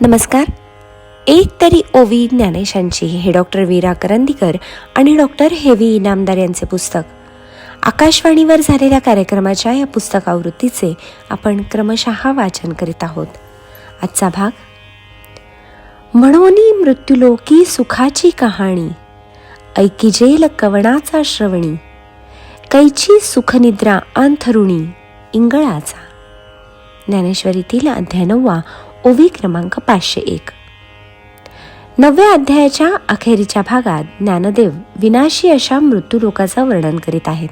नमस्कार. एक तरी ओवी ज्ञानेशांची हे डॉक्टर वीरा करंदीकर आणि डॉक्टर हेवी इनामदार यांचे पुस्तक. आकाशवाणीवर झालेल्या कार्यक्रमाच्या या पुस्तकावृत्तीचे आपण क्रमशः वाचन करीत आहोत. आजचा भाग म्हणून मृत्युलोकी सुखाची कहाणी ऐकिजेल कवणाचा श्रवणी कैची सुखनिद्रा अंथरुणी इंगळाचा. ज्ञानेश्वरीतील अध्याय नववा ओवी क्रमांक पाचशे एक. नवव्या अध्यायाच्या अखेरीच्या भागात ज्ञानदेव विनाशी अशा मृत्यूलोकाचं वर्णन करीत आहेत.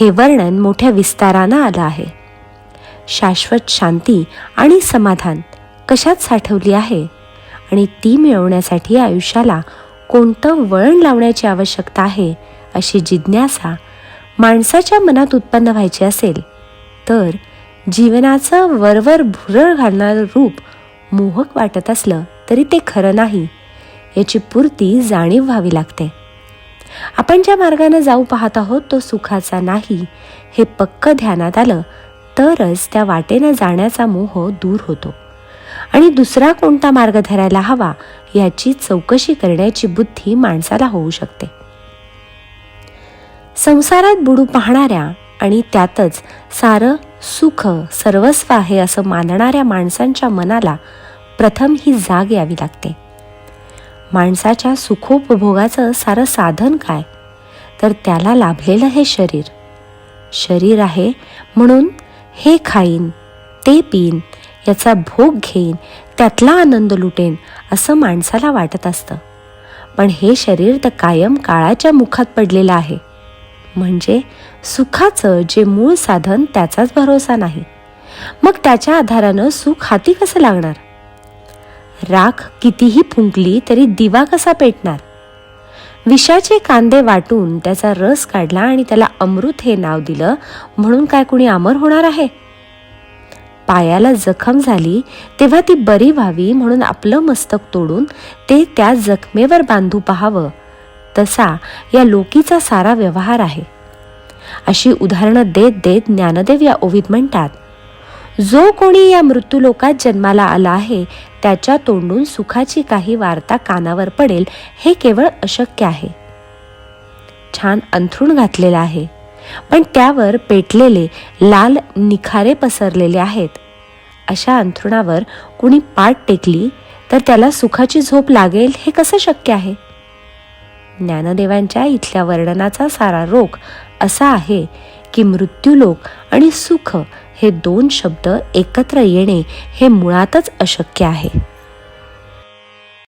हे वर्णन मोठ्या विस्तारानं आलं आहे. शाश्वत शांती आणि समाधान कशात साठवली आहे? आणि ती मिळवण्यासाठी आयुष्याला कोणतं वळण लावण्याची आवश्यकता आहे? अशी जिज्ञासा माणसाच्या मनात उत्पन्न व्हायची असेल तर जीवनाचं वरवर भुरळ घालणारं रूप मोहक वाटत असलं तरी ते खरं नाही. याची पूर्ती जाणीव व्हावी लागते. आपण ज्या मार्गाने जाऊ पाहत आहोत तो सुखाचा नाही. हे पक्क ध्यानात आलं तरच त्या वाटेनं जाण्याचा मोह दूर होतो. आणि दुसरा कोणता मार्ग धरायला हवा याची चौकशी करण्याची बुद्धी माणसाला होऊ शकते. संसारात बुडू पाहणाऱ्या आणि त्यातच सारं सुख सर्वस्व आहे असं मानणाऱ्या माणसांच्या मनाला प्रथम ही जाग यावी लागते. माणसाच्या सुखोपभोगाचं सारं साधन काय? तर त्याला लाभलेलं हे शरीर. शरीर आहे म्हणून हे खाईन ते पिईन याचा भोग घेईन त्यातला आनंद लुटेन असं माणसाला वाटत असतं. पण हे शरीर तर कायम काळाच्या मुखात पडलेलं आहे. म्हणजे सुखाचं जे मूळ साधन त्याचाच भरोसा नाही. मग त्याच्या आधारानं सुख हाती कसं लागणार? राख कितीही फुंकली तरी दिवा कसा पेटणार? विषाचे कांदे वाटून त्याचा रस काढला आणि त्याला अमृत हे नाव दिलं म्हणून काय कुणी अमर होणार आहे? पायाला जखम झाली तेव्हा ती बरी व्हावी म्हणून आपलं मस्तक तोडून ते त्या जखमेवर बांधू पाहावं. तसा या लोकीचा सारा व्यवहार आहे. अशी उदाहरणं देत देत ज्ञानदेव या ओवीत म्हणतात जो कोणी या मृत्यूलोकात जन्माला आला आहे त्याच्या तोंडून सुखाची काही वार्ता कानावर पडेल हे केवळ अशक्य आहे. छान अंथरूण घातलेलं आहे पण त्यावर पेटलेले लाल निखारे पसरलेले आहेत. अशा अंथरुणावर कुणी पाठ टेकली तर त्याला सुखाची झोप लागेल हे कसं शक्य आहे? ज्ञानदेवांच्या इथल्या वर्णनाचा सारा रोग असा आहे की मृत्यूलोक आणि सुख हे दोन शब्द एकत्र येणे हे मुळातच अशक्य आहे.